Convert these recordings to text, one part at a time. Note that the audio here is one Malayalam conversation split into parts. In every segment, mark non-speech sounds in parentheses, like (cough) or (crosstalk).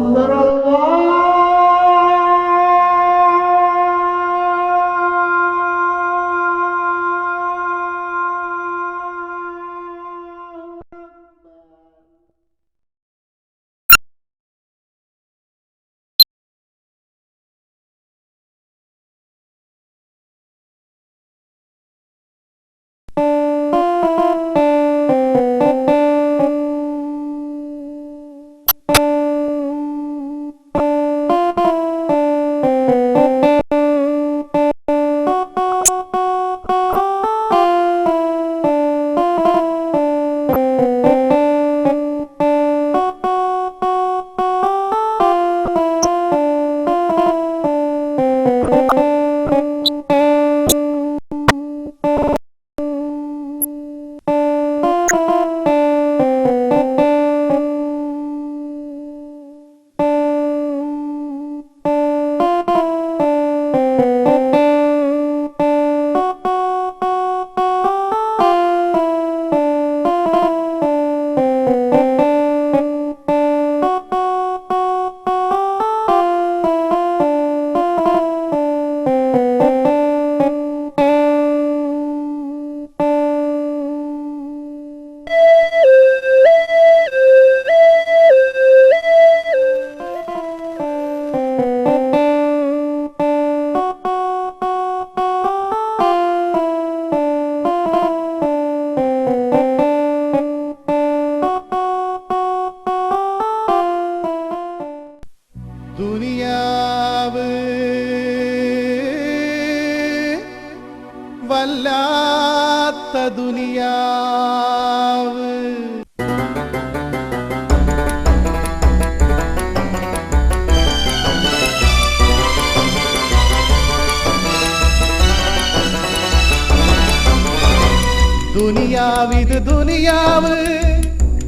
Allah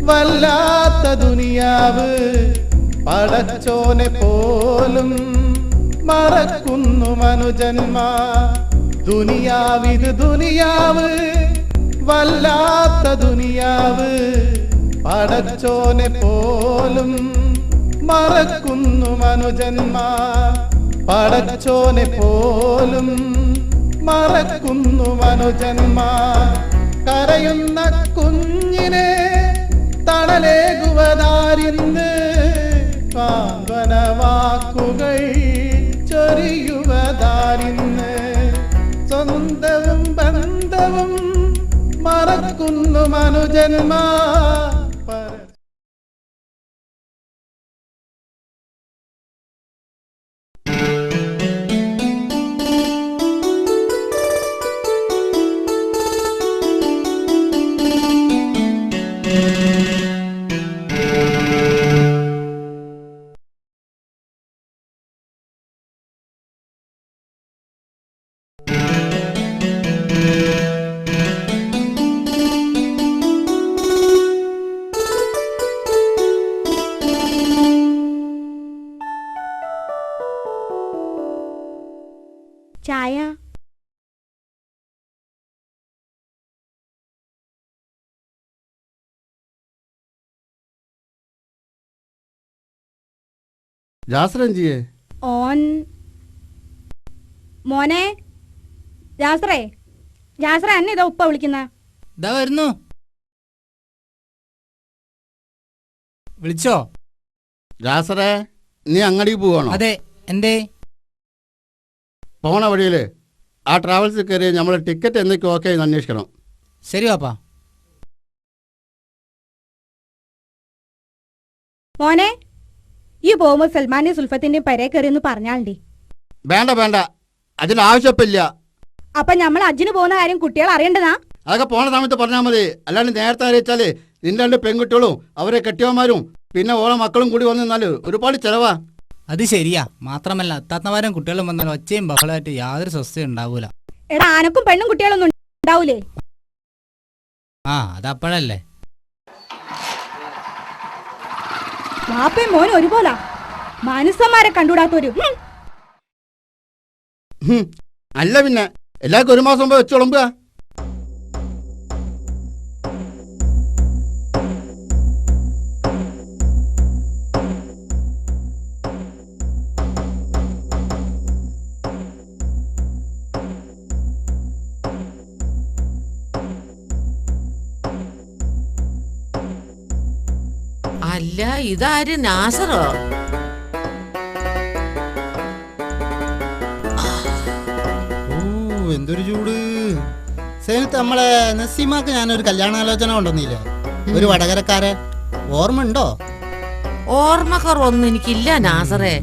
വല്ലാത്ത ദുനിയാവ് പടച്ചോനെ പോലും മറക്കുന്നു മനുജന്മ. ദുനിയാവിത് ദുനിയാവ് വല്ലാത്ത ദുനിയാവ് പടച്ചോനെ പോലും മറക്കുന്നു മനുജന്മ. പടച്ചോനെ പോലും മറക്കുന്നു മനുജന്മ. കരയുന്ന കുഞ്ഞിനെ തണലേകുവതാരിന്ന് കാന്തന വാക്കുകൾ ചൊരിയുവതാരിന്ന് സ്വന്തവും ബന്ധവും മറക്കുന്നു മനുജന്മ ജാസ്രഞ്ജിയെ ഓൻ മോനെ ജാസ്രേ ജാസ്ര എന്നെ ഇതാ ഉപ്പ വിളിക്കുന്ന. ഇതാ വരുന്നു. വിളിച്ചോ? ജാസ്രേ നീ അങ്ങടി പോവാണോ? അതെ എന്തേ? പോണ വഴിയിൽ ആ ട്രാവൽസിൽ കയറി നമ്മളെ ടിക്കറ്റ് എന്നൊക്കെ ഓക്കെ എന്ന് അന്വേഷിക്കണം. ശരി പാപ്പാ മോനെ ഈ പോകുമ്പോ സൽമാന്റെ സുൽഫത്തിന്റെ പരേ കയറി എന്ന് പറഞ്ഞാണ്ടി വേണ്ട വേണ്ട. അതിന് ആവശ്യപ്പില്ല. അപ്പൊ നമ്മൾ അജിന് പോകുന്ന കാര്യം കുട്ടികൾ അറിയണ്ടതാ? അതൊക്കെ പോണ സമയത്ത് പറഞ്ഞാൽ മതി. അല്ലാണ്ട് നേരത്തെ അറിയിച്ചാൽ നിന്റെ രണ്ട് പെൺകുട്ടികളും അവരെ കെട്ടിയവന്മാരും പിന്നെ ഓളെ മക്കളും കൂടി വന്നു നിന്നാൽ ഒരുപാട് ചെലവാ. അത് ശരിയാ. മാത്രമല്ല താത്തമാരും കുട്ടികളും വന്നാൽ ഒച്ചയും ബഹളമായിട്ട് യാതൊരു സ്വസ്ഥയും ഉണ്ടാവൂല. എടാ ആനക്കും പെണ്ണും കുട്ടികളൊന്നും ഉണ്ടാവൂലേ? ആ അതപ്പോഴല്ലേ. മാപ്പയും മോനും ഒരുപോലാ. മനുഷ്യന്മാരെ കണ്ടുകൂടാത്തൊരു. അല്ല പിന്നെ എല്ലാവർക്കും ഒരു മാസം വെച്ചോളുമ്പുക അല്ല ഇതാര്? നാസറോ? ഓ എന്തൊരു ചൂട്. സേനത്ത് നമ്മളെ നസീമാക്ക് ഞാനൊരു കല്യാണാലോചന കൊണ്ടുവന്നില്ലേ? ഒരു വടകരക്കാരെ. ഓർമ്മ ഉണ്ടോ ഓർമ്മക്കുറവൊന്നും എനിക്കില്ല നാസറേ.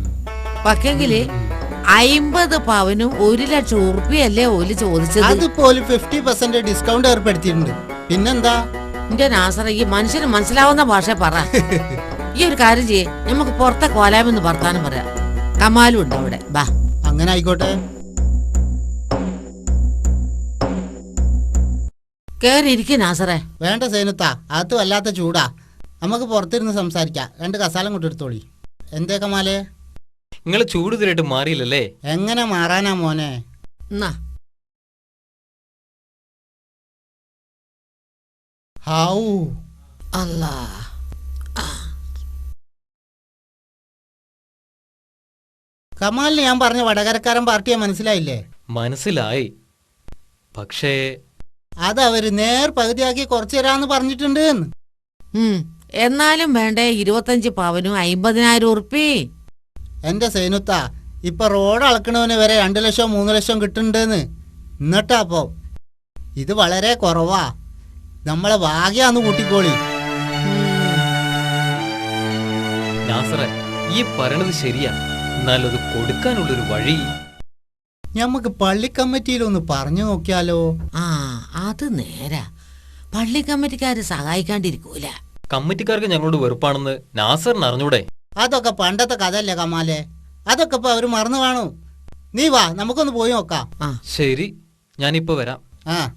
പക്ഷെങ്കിൽ അയിമ്പത് പവനും ഒരു ലക്ഷം ഉറുപ്പിയല്ലേ ഓൽ ചോദിച്ചത്? അതുപോലെ ഫിഫ്റ്റി പെർസെന്റ് ഡിസ്കൗണ്ട് ഏർപ്പെടുത്തിയിട്ടുണ്ട്. പിന്നെന്താ? എന്റെ നാസറ ഈ മനുഷ്യന് മനസ്സിലാവുന്ന ഭാഷ പറ. ഈ ഒരു കാര്യം ചെയ്യേ. നമുക്ക് പുറത്തെ കോലാമെന്ന് വർത്താനം പറയാം. കമാലും ഉണ്ട് അവിടെ. ബാ. അങ്ങനെ ആയിക്കോട്ടെ. കേറിയിരിക്കെ നാസറേ. വേണ്ട സേനത്ത അത് വല്ലാത്ത ചൂടാ. നമുക്ക് പുറത്തിരുന്ന് സംസാരിക്കാം. രണ്ട് കസാലം കൊണ്ടെടുത്തോളി എന്തേ കമാലേ? നിങ്ങൾ ചൂട് ഇതിലായിട്ട് മാറിയില്ലല്ലേ? എങ്ങനെ മാറാനാ മോനെ? എന്നാ ഹാവൂ Allah. കമാലിന് ഞാൻ പറഞ്ഞ വടകരക്കാരൻ പാർട്ടിയെ മനസ്സിലായില്ലേ? മനസ്സിലായി. പക്ഷേ അത് അവർ നേർ പകുതിയാക്കി കുറച്ചു തരാന്ന് പറഞ്ഞിട്ടുണ്ട് എന്നാലും വേണ്ടേ ഇരുപത്തഞ്ച് പവനും അയിമ്പതിനായിരം ഉറുപ്പി. എന്റെ സേനുത്ത ഇപ്പൊ റോഡ് അളക്കണവന് വരെ രണ്ടു ലക്ഷം മൂന്ന് ലക്ഷം കിട്ടുന്നുണ്ടെന്ന് എന്നിട്ടാ അപ്പോ ഇത് വളരെ കുറവാ. നമ്മളെ ഭാഗ്യാന്ന് കൂട്ടിക്കോളി. നാസറെ ഈ പറയണത് ശരിയാ. എന്നാലത് കൊടുക്കാനുള്ളൊരു വഴി. ഞമ്മക്ക് പള്ളി കമ്മിറ്റിയിലൊന്ന് പറഞ്ഞു നോക്കിയാലോ? ആ അത് നേരാ. പള്ളി കമ്മിറ്റിക്കാര് സഹായിക്കാണ്ടിരിക്കൂല. കമ്മിറ്റിക്കാർക്ക് ഞങ്ങളോട് വെറുപ്പാണെന്ന് നാസറിന് അറിഞ്ഞൂടെ? അതൊക്കെ പണ്ടത്തെ കഥയല്ലേ കമാലെ? അതൊക്കെ ഇപ്പൊ അവർ മറന്നു കാണൂ. നീ വാ നമുക്കൊന്ന് പോയി നോക്കാം. ആ. ശരി ഞാനിപ്പോ വരാം. ആ.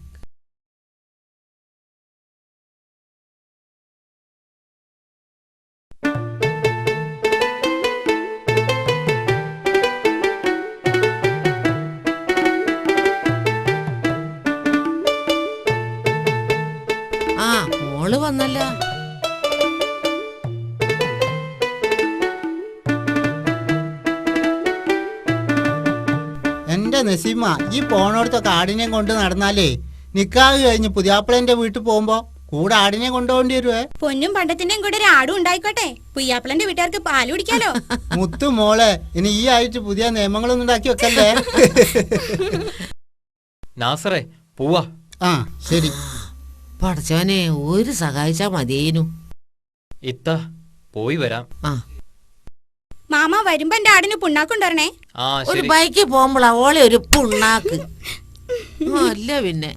നസീമ ഈ പോണോടത്തൊക്കെ ആടിനെയും കൊണ്ട് നടന്നാലേ നിക്കാഹ് കഴിഞ്ഞ് പുതിയാപ്പിളന്റെ വീട്ടിൽ പോകുമ്പോ കൂടെ ആടിനെ കൊണ്ടുപോകേണ്ടി വരുവേ? പൊന്നും പണ്ടത്തിന്റെയും കൂടെ ഒരു ആടും ഉണ്ടായിക്കോട്ടെ. പുയ്യാപ്പിളന്റെ വീട്ടുകാർക്ക് പാൽ കുടിക്കാലോ. (laughs) മുത്തു മോളെ ഇനി ഈ ആയിട്ട് പുതിയ നിയമങ്ങളൊന്നും ഉണ്ടാക്കി വെക്കല്ലേ? (laughs) നാസറേ പോവാ. ആ ശരി. പടച്ചവനെ ഒരു സഹായിച്ചാ മതിയേനു. ഇത്ത പോയി വരാം. ആ. മാമ വരുമ്പോ എന്റെ ആടിന് പുണ്ണാക്കുണ്ടരണേ ആ ഒരു ശരി. ബൈക്കിൽ പോകുമ്പോളാ ഓളെ ഒരു പുണ്ണാക്ക്. ആ, അല്ല പിന്നെ.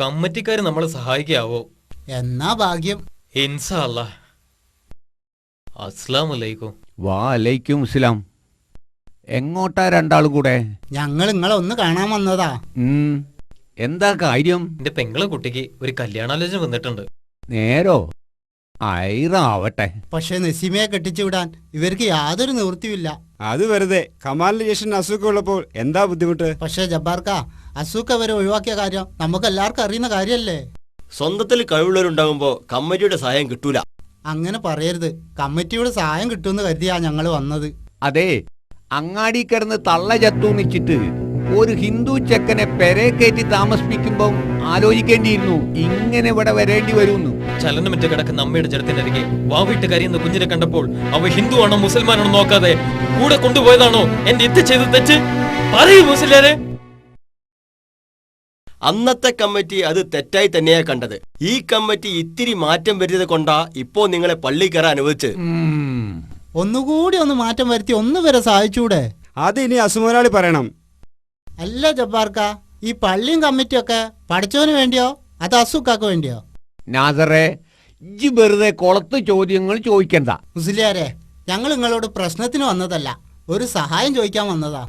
കമ്മിറ്റിക്കാര് നമ്മളെ സഹായിക്കാവോ? എന്നാ ഭാഗ്യം. ഇൻസാ അല്ലാ അസ്ലാം അലൈക്കും വാലൈക്കും ഇസ്ലാം എങ്ങോട്ടാ രണ്ടാളും കൂടെ? ഞങ്ങൾ നിങ്ങളെ ഒന്ന് കാണാൻ വന്നതാ. ഉം, എന്താ കാര്യം? എന്റെ പെങ്ങളെ കുട്ടിക്ക് ഒരു കല്യാണാലോചന വന്നിട്ടുണ്ട്. നേരോ? ആയിരാവട്ടെ പക്ഷെ നസീമയെ കെട്ടിച്ചു വിടാൻ ഇവർക്ക് യാതൊരു നിവൃത്തിയില്ല അത് വെറുതെ. കമാലിന് ശേഷം അസുഖമുള്ളപ്പോൾ എന്താ ബുദ്ധിമുട്ട്? പക്ഷെ ജബ്ബാർക്ക അസുഖ വരെ ഒഴിവാക്കിയ കാര്യം നമുക്ക് എല്ലാവർക്കും അറിയുന്ന കാര്യല്ലേ സ്വന്തത്തിൽ കഴിവുള്ളവരുണ്ടാകുമ്പോ കമ്മിറ്റിയുടെ സഹായം കിട്ടൂല. അങ്ങനെ പറയരുത്. കമ്മിറ്റിയുടെ സഹായം കിട്ടുമെന്ന് കരുതിയാ ഞങ്ങൾ വന്നത്. അതെ. അങ്ങാടി കിടന്ന് തള്ള ചത്തൂന്നിച്ചിട്ട് ഒരു ഹിന്ദു ചെക്കനെ പെരെ കയറ്റി താമസിപ്പിക്കുമ്പോൾ ആലോചിക്കേണ്ടിയിരുന്നു. ഇങ്ങനെ ഇവിടെ വരേണ്ടി വരുന്നു. ചലനമറ്റ കിടക്കുന്ന അമ്മയുടെ ജഡത്തിന്റെ അരികെ വാവിട്ട് കരയുന്ന കുഞ്ഞിനെ കണ്ടപ്പോൾ അവ ഹിന്ദു ആണോ മുസൽമാനാണോ നോക്കാതെ കൂടെ കൊണ്ടുപോയതാണോ എന്റെ ഇത് ചെയ്ത് തെറ്റ്? പറയൂ മുസ്ലിയാരെ അന്നത്തെ കമ്മിറ്റി അത് തെറ്റായി തന്നെയാ കണ്ടത്. ഈ കമ്മിറ്റി ഇത്തിരി മാറ്റം വരുത്തിയത് കൊണ്ടാ ഇപ്പോ നിങ്ങളെ പള്ളി കയറാൻ അനുവദിച്ചത്. ഒന്നുകൂടി ഒന്ന് മാറ്റം വരുത്തി ഒന്ന് വരെ സഹായിച്ചൂടെ? അത് ഇനി അസുമനാളി പറയണം. അല്ല ജബ്ബാർക്ക ഈ പള്ളിയും കമ്മിറ്റിയൊക്കെ പഠിച്ചവന് വേണ്ടിയോ? അത് അസുക്കാക്ക് വേണ്ടിയോ? നാസറേ ഇജ്ജ് വെറുതെ കൊളത്ത് ചോദ്യങ്ങൾ ചോദിക്കണ്ട. മുസ്ലിയാരെ ഞങ്ങൾ നിങ്ങളോട് പ്രശ്നത്തിന് വന്നതല്ല ഒരു സഹായം ചോദിക്കാൻ വന്നതാ.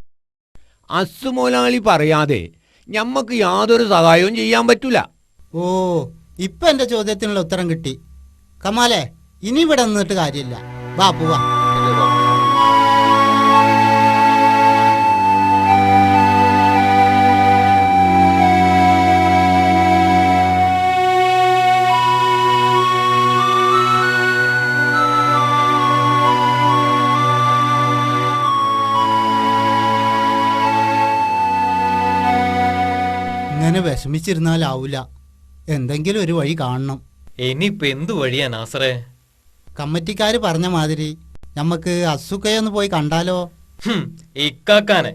അസുമോലാളി പറയാതെ ഞമ്മക്ക് യാതൊരു സഹായവും ചെയ്യാൻ പറ്റൂല. ഓ ഇപ്പൊ എന്റെ ചോദ്യത്തിനുള്ള ഉത്തരം കിട്ടി. കമാലെ ഇനി ഇവിടെ നിന്നിട്ട് കാര്യമില്ല. വാ പോവാ. ഇങ്ങനെ വിഷമിച്ചിരുന്നാലാവൂല. എന്തെങ്കിലും ഒരു വഴി കാണണം. ഇനിയിപ്പോ എന്ത് വഴിയാ നാസറേ? കമ്മിറ്റിക്കാര് പറഞ്ഞ മാതിരി നമുക്ക് അസുഖയൊന്ന് പോയി കണ്ടാലോ? ഹും, ഇക്കാക്കാനെ.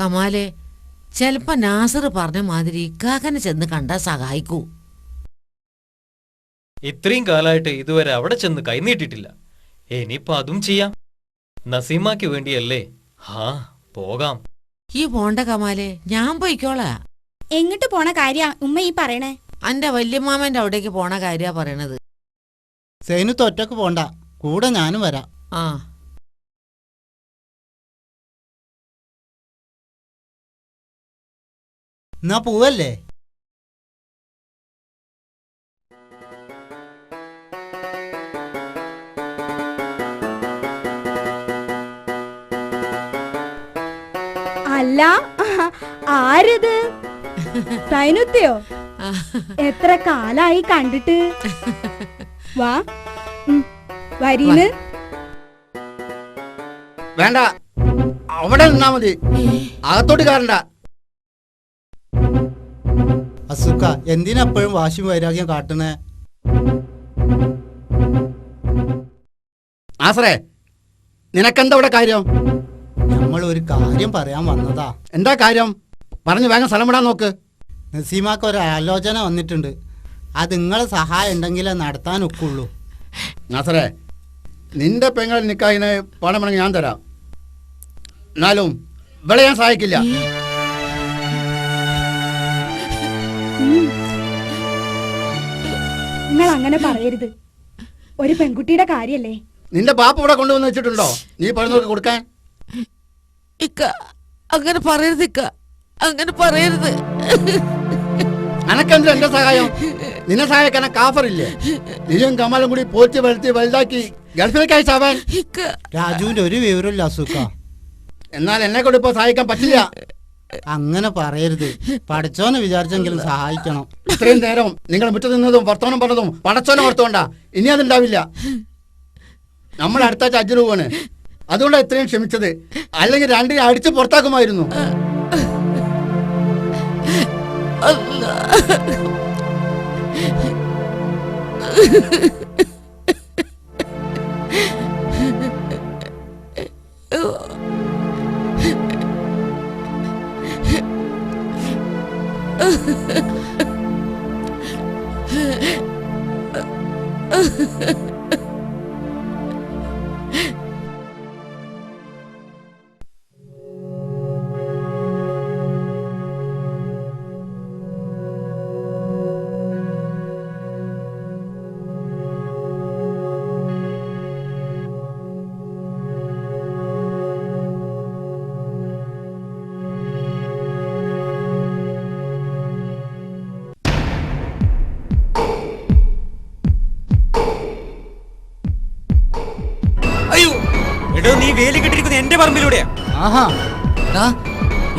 കമാലെ ചെലപ്പോ നാസർ പറഞ്ഞ മാതിരി ഇക്കാക്കനെ ചെന്ന് കണ്ടാ സഹായിക്കൂ. ഇത്രയും കാലായിട്ട് ഇതുവരെ അവിടെ ചെന്ന് കൈനീട്ടിട്ടില്ല ഇനിയിപ്പൊ അതും ചെയ്യാം. നസീമാക്ക് വേണ്ടിയല്ലേ? ഹാ പോകാം. ഈ പോണ്ട കമാലെ ഞാൻ പോയിക്കോളാ. എങ്ങോട്ട് പോണ കാര്യ? ഉമ്മ ഈ പറയണേ. അന്റെ വല്യമ്മാമന്റെ അവിടേക്ക് പോണ കാര്യ പറയണത്. സേനുത്ത് ഒറ്റയ്ക്ക് പോണ്ട. കൂടെ ഞാനും വരാം. ആ. എന്നാ പോവല്ലേ? അല്ല ആരത്? സൈനുത്തയോ എത്ര കാലായി കണ്ടിട്ട്? വാ വരീന്ന്. വേണ്ട അവിടെ നിന്നാ മതി. അകത്തോട്ട് കയറണ്ട. അസുഖ എന്തിനാ എപ്പോഴും വാശിയും വൈരാഗ്യം കാട്ടണേ ആസറേ നിനക്കെന്താ ഇവിടെ കാര്യം? നമ്മൾ ഒരു കാര്യം പറയാൻ വന്നതാ. എന്താ കാര്യം? പറഞ്ഞു വേഗം സ്ഥലം വിടാൻ നോക്ക്. നസീമാക്ക് ഒരു ആലോചന വന്നിട്ടുണ്ട്. അത് നിങ്ങളെ സഹായം ഉണ്ടെങ്കിലേ നടത്താൻ ഒക്കുള്ളൂ. നാസറേ നിന്റെ പെങ്ങൾ നിക്കായിന് പണം വേണമെങ്കിൽ ഞാൻ തരാം. എന്നാലും ഇവിടെ ഞാൻ സഹായിക്കില്ല. നിങ്ങൾ അങ്ങനെ പറയരുത്. ഒരു പെൺകുട്ടിയുടെ കാര്യല്ലേ? നിന്റെ ബാപ്പ് ഇവിടെ കൊണ്ടുവന്ന് വെച്ചിട്ടുണ്ടോ? നീ പറഞ്ഞു കൊടുക്കാൻ. ഇക്ക അങ്ങനെ പറയരുത് ഇക്ക. അങ്ങനെ പറയരുത്. അനക്കെന്താ എന്റെ സഹായം? നിന്നെ സഹായിക്കാൻ കാഫറില്ലേ? നീയും കമാലും കൂടി പോറ്റി വളർത്തി വലുതാക്കി ഗൾഫിലേക്ക് അയച്ചാവാൻ ഇക്ക. രാജുവിന്റെ ഒരു വിവരമില്ല അസുഖ എന്നാൽ എന്നെ കൊണ്ട് ഇപ്പൊ സഹായിക്കാൻ പറ്റില്ല. അങ്ങനെ പറയരുത്. പഠിച്ചോനെ വിചാരിച്ചെങ്കിലും സഹായിക്കണം. ഇത്രയും നേരം നിങ്ങൾ മുറ്റത്ത് നിന്നതും വർത്തമാനം പറഞ്ഞതും പഠിച്ചോനെ ഓർത്തോണ്ടാ ഇനി അതുണ്ടാവില്ല. നമ്മൾ അടുത്ത ആഴ്ച അജ്ജു പോവാണ്. അതുകൊണ്ടാണ് ഇത്രയും ക്ഷമിച്ചത്. അല്ലെങ്കിൽ രണ്ടിനെ അടിച്ച് പുറത്താക്കുമായിരുന്നു. അയ്യോ ആഹാ. ദാ,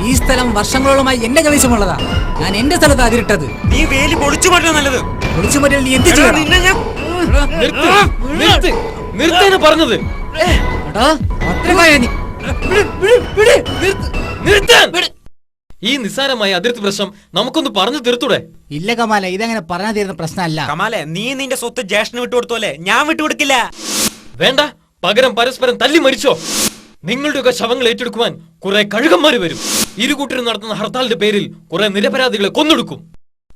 ഈ സ്ഥലം വർഷങ്ങളോളമായി എന്റെ കൈവശമുള്ളതാ. ഞാൻ എന്റെ സ്ഥലത്ത് അതിരിട്ടത്. നീ വേലി പൊളിച്ചു മാറ്റാ നല്ലത്. പൊളിച്ചു പറ്റിയാൽ നീ എന്ത് ചെയ്യാൻ ചെയ്യണം പറഞ്ഞത്. എടാ, അത്രയുമായ നീ. നിർത്താൻ ഈ നിസ്സാരമായ അതിർത്തി പ്രശ്നം നമുക്കൊന്ന് പറഞ്ഞു തീർത്തൂടെ? ഇല്ല കമാല ഇതങ്ങനെ പറഞ്ഞു തീരുന്ന പ്രശ്നമല്ല. കമാല നീ നിന്റെ സ്വത്ത് ജ്യേഷ്ഠന് വിട്ടുകൊടുത്തോലെ ഞാൻ വിട്ടുകൊടുക്കില്ല. വേണ്ട പകരം പരസ്പരം തല്ലി മരിച്ചോ? നിങ്ങളുടെയൊക്കെ ശവങ്ങൾ ഏറ്റെടുക്കുവാൻ കുറെ കഴുകന്മാര് വരും. ഇരുകൂട്ടരും നടത്തുന്ന ഹർത്താലിന്റെ പേരിൽ കുറെ നിരപരാധികളെ കൊന്നൊടുക്കും.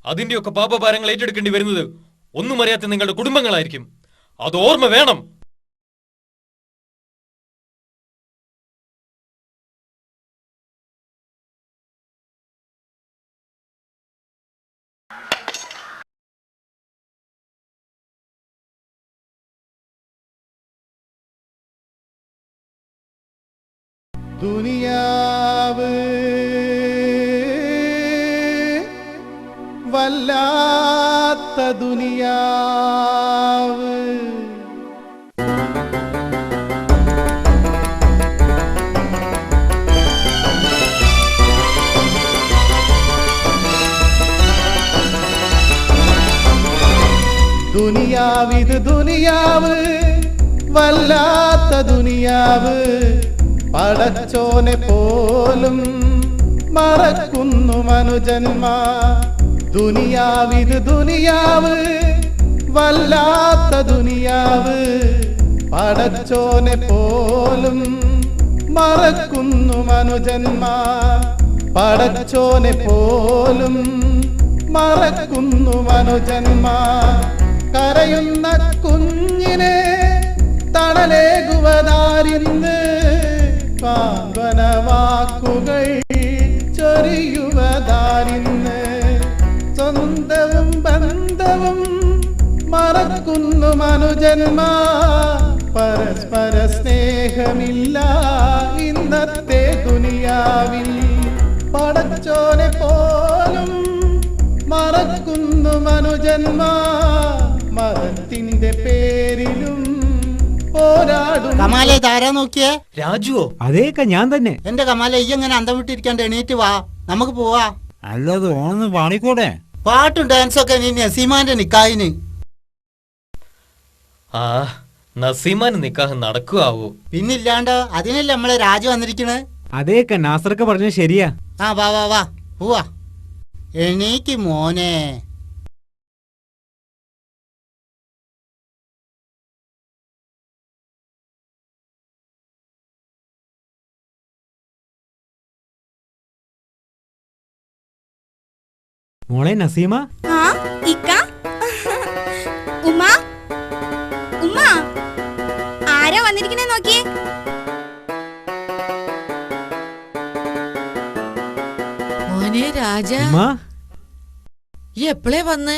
അതിന്റെയൊക്കെ പാപഭാരങ്ങൾ ഏറ്റെടുക്കേണ്ടി വരുന്നത് ഒന്നും അറിയാത്ത നിങ്ങളുടെ കുടുംബങ്ങളായിരിക്കും. അത് ഓർമ്മ വേണം. ദുനിയാവ് വല്ലാത്ത ദുനിയാവ്. ദുനിയാവിത് ദുനിയാവ് വല്ലാത്ത ദുനിയാവ്. പടച്ചോനെ പോലും മറക്കുന്നു മനുജന്മ. ദുനിയാവിത് ദുനിയാവ് വല്ലാത്ത ദുനിയാവ്. പടച്ചോനെ പോലും മറക്കുന്നു മനുജന്മ. പടച്ചോനെ പോലും മറക്കുന്നു മനുജന്മ. കരയുന്ന കുഞ്ഞിനെ തണലേകുവതാരിന്ന് പാമ്പന വാക്കുകൾ ചൊരിയുവതാരിന്ന് സ്വന്തവും ബന്ധവും മറക്കുന്നു മനുജന്മ. പരസ്പര സ്നേഹമില്ല ഇന്നത്തെ ദുനിയാവിൽ. പടച്ചോനെ പോലും മറക്കുന്നു മനുജന്മ. മതത്തിന്റെ പേരിലും പോരാടും. കമാലെ താരാ നോക്കിയേ? രാജുവോ? അതേക്ക ഞാൻ തന്നെ. എന്റെ കമാലെ ഈ എങ്ങനെ അന്തം വിട്ടിരിക്കാണ്ട് എണീറ്റ് വാ. നമുക്ക് പോവാ. അല്ലത് ഓണെന്ന് പാടിക്കൂടെ പാട്ടും ഡാൻസും ഒക്കെ നീ നസീമാന്റെ നിക്കായിന് ആ നസീമാൻ നിക്കാഹ് നടക്കുവാവോ? പിന്നില്ലാണ്ട് അതിനല്ലേ നമ്മളെ രാജു വന്നിരിക്കണേ? അതേക്ക നാസർക്ക പറഞ്ഞത് ശരിയാ. ആ വാ വാ വാ. പോവാ. എണീക്ക് മോനെ. മോളെ നസീമ? ആ ഇക്ക. ഉമ്മ. ഉമ്മ. ആരാ വന്നിരിക്കണേ നോക്കിയേ? മോനെ രാജ. ഉമ്മ? ഈ എപ്പോഴേ വന്ന്?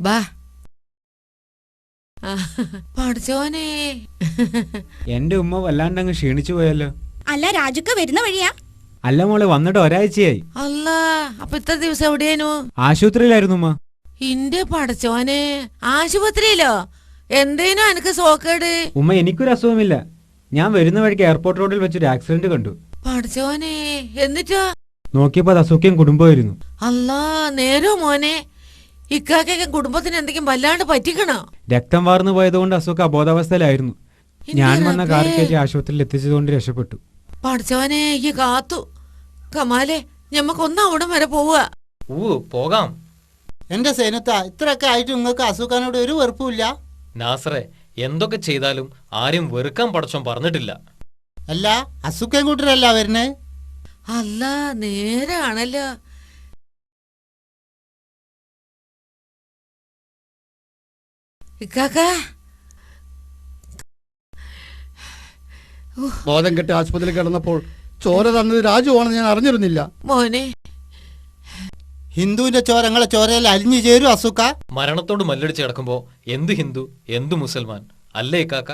ബാ. പഠിച്ചോനെ എന്റെ ഉമ്മ വല്ലാണ്ടങ്ങ് ക്ഷീണിച്ചു പോയല്ലോ. അല്ല രാജുക്ക വരുന്ന വഴിയാ. അല്ല മോളെ വന്നിട്ട് ഒരാഴ്ചയായി. അല്ല അപ്പൊ ഇത്ര ദിവസം എവിടെയായിരുന്നു ആശുപത്രിയിലായിരുന്നു ഉമ്മ. ഇന്റെ പടച്ചോനെ ആശുപത്രിയിലോ? എന്തേനു എനക്ക് സോക്കേട്? ഉമ്മ എനിക്കൊരു അസുഖമില്ല. ഞാൻ വരുന്ന വഴിക്ക് എയർപോർട്ട് റോഡിൽ വെച്ചൊരു ആക്സിഡന്റ് കണ്ടു. പടച്ചോനെ എന്നിട്ടോ? നോക്കിയപ്പോ അത് അസുഖം കുടുംബമായിരുന്നു അല്ലാ നേരോ മോനെ. ഇക്കാക്കൊക്കെ കുടുംബത്തിന് എന്തെങ്കിലും വല്ലാണ്ട് പറ്റിക്കണോ? രക്തം വാർന്നു പോയതുകൊണ്ട് അസുഖം അബോധാവസ്ഥയിലായിരുന്നു. ഞാൻ വന്ന കാർ. കയറ്റി ആശുപത്രിയിൽ എത്തിച്ചതുകൊണ്ട് രക്ഷപ്പെട്ടു. പഠിച്ചോനെ ഈ കാത്തു. കമാലെ ഞമ്മക്കൊന്നും അവിടെ വരെ പോവുക. ഊ പോകാം. എന്റെ സേനത്ത ഇത്രയൊക്കെ ആയിട്ട് നിങ്ങൾക്ക് അസുഖാനോട് ഒരു വെറുപ്പില്ല നാസറെ എന്തൊക്കെ ചെയ്താലും ആരും വെറുക്കാൻ പടച്ചോൻ പറഞ്ഞിട്ടില്ല. അല്ല അസുഖം കൂട്ടരല്ല വരുന്നേ? അല്ല നേരാണല്ലോ. ഇക്കാക്ക ബോധം കെട്ടി ആശുപത്രിയിൽ കിടന്നപ്പോൾ ചോര തന്നത് രാജുവാണെന്ന് ഞാൻ അറിഞ്ഞിരുന്നില്ല. മോനെ. ഹിന്ദുവിന്റെ ചോരങ്ങളെ ചോരയിൽ അലിഞ്ഞു ചേരും അസുഖ മരണത്തോട് മല്ലടിച്ച് കിടക്കുമ്പോ എന്ത് ഹിന്ദു എന്ത് മുസൽമാൻ? അല്ലേ കാക്ക?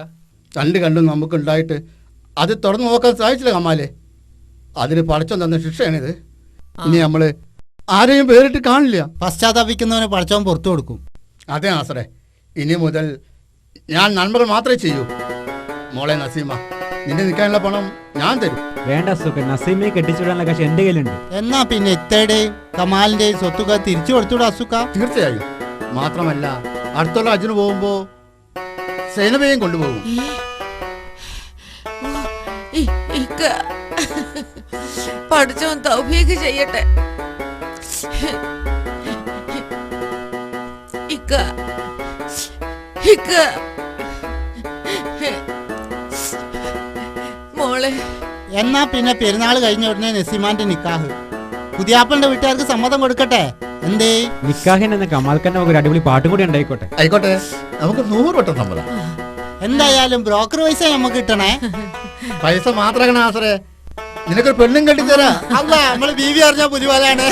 രണ്ട് കണ്ടും നമുക്കുണ്ടായിട്ട് അത് തുറന്നു നോക്കാൻ സാധിച്ചില്ല കമാലെ. അതിന് പടച്ചം തന്ന ശിക്ഷയാണിത്. ഇനി നമ്മൾ ആരെയും പേരിട്ട് കാണില്ല. പശ്ചാത്താപിക്കുന്നവനെ പഠിച്ചവൻ പുറത്തു കൊടുക്കും. അതെ ആസറെ ഇനി മുതൽ ഞാൻ നന്മകൾ മാത്രമേ ചെയ്യൂ. മോളെ നസീമ നിന്റെ നിൽക്കാനുള്ള പണം ഞാൻ തരും. വേണ്ട സുഖ നസീമയെ കെട്ടിച്ചുവിടാനുള്ള കാശ് എന്റെ കയ്യിലുണ്ട്. എന്നാ പിന്നെ ഇത്തയുടെയും കമാലിന്റെയും സ്വത്തുക തിരിച്ചു കൊടുത്തൂടെ അസുഖ തീർച്ചയായും. മാത്രമല്ല അടുത്തുള്ള അജിന് പോകുമ്പോ സേനബയും കൊണ്ടുപോകും. ഇ- ഇക്ക. പഠിച്ചവൻ തൗഫീഖ് ചെയ്യട്ടെ. ഇക്ക. ഇക്ക. മോളെ എന്നാ പിന്നെ പെരുന്നാൾ കഴിഞ്ഞ ഉടനെ നസീമാന്റെ നിക്കാഹ്. പുതിയാപ്പന്റെ വീട്ടുകാർക്ക് സമ്മതം കൊടുക്കട്ടെ? എന്തേ? നിക്കാഹിൻ എന്ന കമാൽക്കന്നെ നമുക്ക് ഒരു അടിപൊളി പാട്ടും കൂടി ഉണ്ടായിക്കോട്ടെ. ആയിക്കോട്ടെ. നമുക്ക് നൂറ് വട്ടം സമ്മതം. എന്തായാലും ബ്രോക്കർ പൈസ നമുക്ക് കിട്ടണേ. പൈസ മാത്രമാണ് ആസറെ നിനക്കൊരു പെണ്ണും കെട്ടിത്തരാ. അല്ല നമ്മൾ ബീവി അറിഞ്ഞ പുലിവാലാണ്.